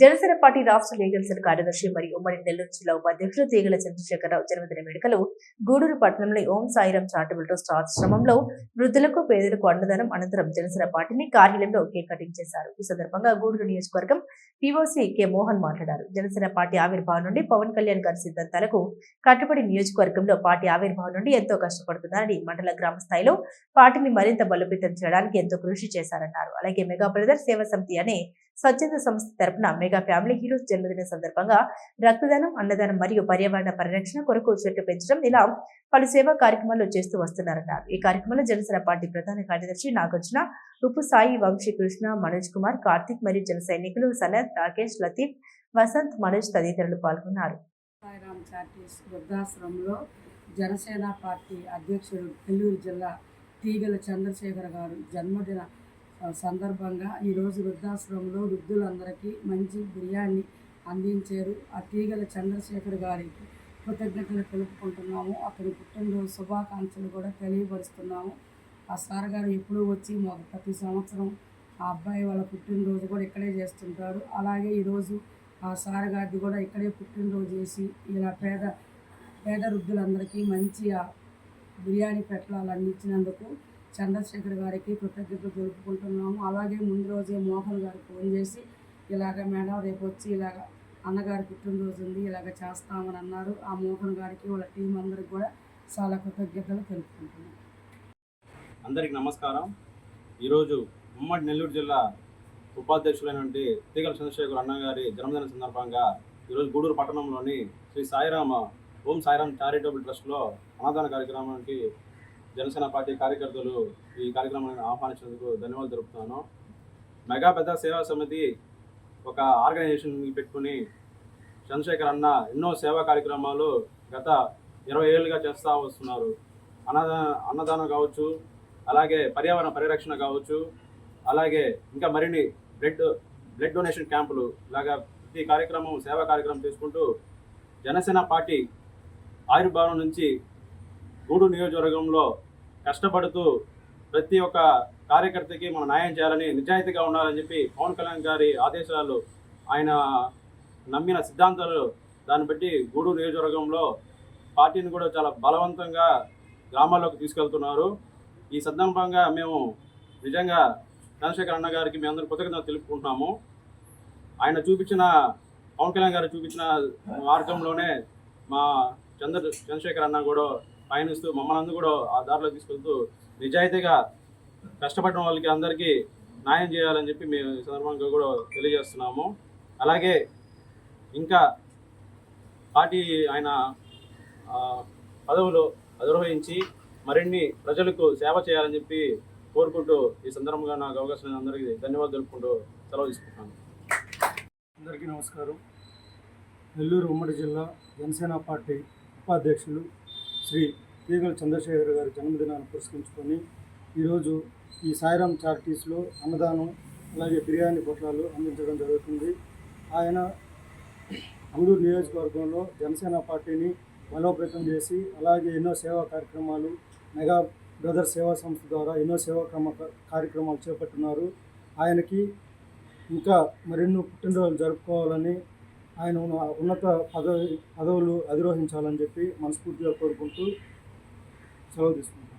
Janasena party రాష్ట్ర legal cell కార్యదర్శి మరియు ఉమ్మడి నెల్లూరు జిల్లా ఉపాధ్యక్షులు తీగల చంద్రశేఖరరావు జన్మదిన వేడుకలు గూడూరు పట్టణంలో ఓం సాయిరాం చారిటబుల్ ట్రస్ట్ ఆశ్రమంలో వృద్ధులకు పేదలకు అన్నదానం అనంతరం జనసేన పార్టీని కార్యాలయంలో కేక్ కటింగ్ చేశారు. ఈ సందర్భంగా గూడూరు నియోజకవర్గం పీఓసీ కె మోహన్ మాట్లాడారు. జనసేన పార్టీ ఆవిర్భావం నుండి పవన్ కళ్యాణ్ గారి సిద్ధాంతాలకు కట్టుబడి నియోజకవర్గంలో పార్టీ ఆవిర్భావం నుండి ఎంతో కష్టపడుతున్నారని మండల గ్రామ స్థాయిలో పార్టీని మరింత బలోపేతం చేయడానికి ఎంతో కృషి చేశారన్నారు. అలాగే మెగా బ్రదర్ సేవా సమితి అనే స్వచ్ఛంద సంస్థ తరపున మెగా ఫ్యామిలీ హీరోస్ జన్మదిన సందర్భంగా రక్తదానం అన్నదానం మరియు పర్యావరణ పరిరక్షణ కొరకు చెట్లు పెంచడం ఇలా పలు సేవా కార్యక్రమాలు చేస్తూ వస్తున్నారన్నారు. ఈ కార్యక్రమంలో జనసేన పార్టీ ప్రధాన కార్యదర్శి నాగార్జున ఉప్పు సాయి వంశీ కృష్ణ మనోజ్ కుమార్ కార్తిక్ మరియు జన సైనికులు సనత్ రాకేష్ లతీఫ్ వసంత్ మనోజ్ తదితరులు పాల్గొన్నారు. సాయిరామ్ చారిటీస్ వృద్ధాశ్రమంలో జనసేన పార్టీ అధ్యక్షుడు నెల్లూరు జిల్లా తీగల చంద్రశేఖర్ గారు జన్మదిన సందర్భంగా ఈరోజు వృద్ధాశ్రమంలో వృద్ధులందరికీ మంచి బిర్యానీ అందించారు. ఆ తీగల చంద్రశేఖర్ గారికి కృతజ్ఞతలు తెలుపుకుంటున్నాము. అతని పుట్టినరోజు శుభాకాంక్షలు కూడా తెలియపరుస్తున్నాము. ఆ సార్ గారు ఎప్పుడూ వచ్చి మాకు ప్రతి సంవత్సరం ఆ అబ్బాయి వాళ్ళ పుట్టినరోజు కూడా ఇక్కడే చేస్తుంటారు. అలాగే ఈరోజు ఆ సార్ గారిది కూడా ఇక్కడే పుట్టినరోజు చేసి ఇలా పేద పేద వృద్ధులందరికీ మంచి బిర్యానీ పెట్టాలు అందించినందుకు చంద్రశేఖర్ గారికి కృతజ్ఞతలు తెలుపుకుంటున్నాము. అలాగే ముందు రోజే మోహన్ గారికి ఫోన్ చేసి ఇలాగ మేడం రేపు వచ్చి ఇలాగ అన్నగారి పుట్టినరోజు ఉంది ఇలాగ చేస్తామని అన్నారు. ఆ మోహన్ గారికి వాళ్ళ టీం అందరికి కూడా చాలా కృతజ్ఞతలు తెలుపుకుంటున్నాం. అందరికి నమస్కారం. ఈరోజు ఉమ్మడి నెల్లూరు జిల్లా ఉపాధ్యక్షులైనటువంటి తీగల చంద్రశేఖర్ అన్నగారి జన్మదిన సందర్భంగా ఈరోజు గూడూరు పట్టణంలోని శ్రీ సాయిరామ ఓం సాయిరామ్ చారిటబుల్ ట్రస్ట్లో అన్నదాన కార్యక్రమానికి జనసేన పార్టీ కార్యకర్తలు ఈ కార్యక్రమాన్ని ఆహ్వానించినందుకు ధన్యవాదాలు తెలుపుతున్నాను. మెగా పెద్ద సేవా సమితి ఒక ఆర్గనైజేషన్ పెట్టుకుని చంద్రశేఖర్ అన్న ఎన్నో సేవా కార్యక్రమాలు గత ఇరవై ఏళ్ళుగా చేస్తూ వస్తున్నారు. అన్నదా అన్నదానం కావచ్చు అలాగే పర్యావరణ పరిరక్షణ కావచ్చు అలాగే ఇంకా మరిన్ని బ్లడ్ బ్లడ్ డొనేషన్ క్యాంపులు ఇలాగా ప్రతి కార్యక్రమం సేవా కార్యక్రమం చేసుకుంటూ జనసేన పార్టీ ఆయుర్భావం నుంచి గూడు నియోజకవర్గంలో కష్టపడుతూ ప్రతి ఒక్క కార్యకర్తకి మనం న్యాయం చేయాలని నిజాయితీగా ఉండాలని చెప్పి పవన్ కళ్యాణ్ గారి ఆదేశాలు ఆయన నమ్మిన సిద్ధాంతాలు దాన్ని బట్టి గూడు నియోజకవర్గంలో పార్టీని కూడా చాలా బలవంతంగా గ్రామాల్లోకి తీసుకెళ్తున్నారు. ఈ సందర్భంగా మేము నిజంగా చంద్రశేఖర్ అన్న గారికి మేము అందరూ కృతజ్ఞత తెలుపుకుంటున్నాము. ఆయన చూపించిన పవన్ కళ్యాణ్ గారు చూపించిన మార్గంలోనే మా చంద్ర చంద్రశేఖర్ అన్న కూడా పయనిస్తూ మమ్మల్ని అందరూ కూడా ఆ దారిలో తీసుకెళ్తూ నిజాయితీగా కష్టపడిన వాళ్ళకి అందరికీ న్యాయం చేయాలని చెప్పి మేము ఈ సందర్భంగా కూడా తెలియజేస్తున్నాము. అలాగే ఇంకా పార్టీ ఆయన పదవులు అధిరోహించి మరిన్ని ప్రజలకు సేవ చేయాలని చెప్పి కోరుకుంటూ ఈ సందర్భంగా నాకు అవకాశం అందరికీ ధన్యవాదాలు తెలుపుకుంటూ సెలవు తీసుకుంటున్నాను. అందరికీ నమస్కారం. నెల్లూరు ఉమ్మడి జిల్లా జనసేన పార్టీ ఉపాధ్యక్షులు శ్రీ తీగల చంద్రశేఖర్ గారి జన్మదినాన్ని పురస్కరించుకొని ఈరోజు ఈ సాయిరామ్ చారిటీస్లో అన్నదానం అలాగే బిర్యానీ పొట్లాలు అందించడం జరుగుతుంది. ఆయన గూడూరు నియోజకవర్గంలో జనసేన పార్టీని బలోపేతం చేసి అలాగే ఎన్నో సేవా కార్యక్రమాలు మెగా బ్రదర్ సేవా సంస్థ ద్వారా ఎన్నో సేవా క్రమ కార్యక్రమాలు చేపట్టున్నారు ఆయనకి ఇంకా మరెన్నో పుట్టినరోజులు జరుపుకోవాలని ఆయన ఉన్న- ఉన్నత పదవి పదవులు అధిరోహించాలని చెప్పి మనస్ఫూర్తిగా కోరుకుంటూ సెలవు తీసుకుంటాం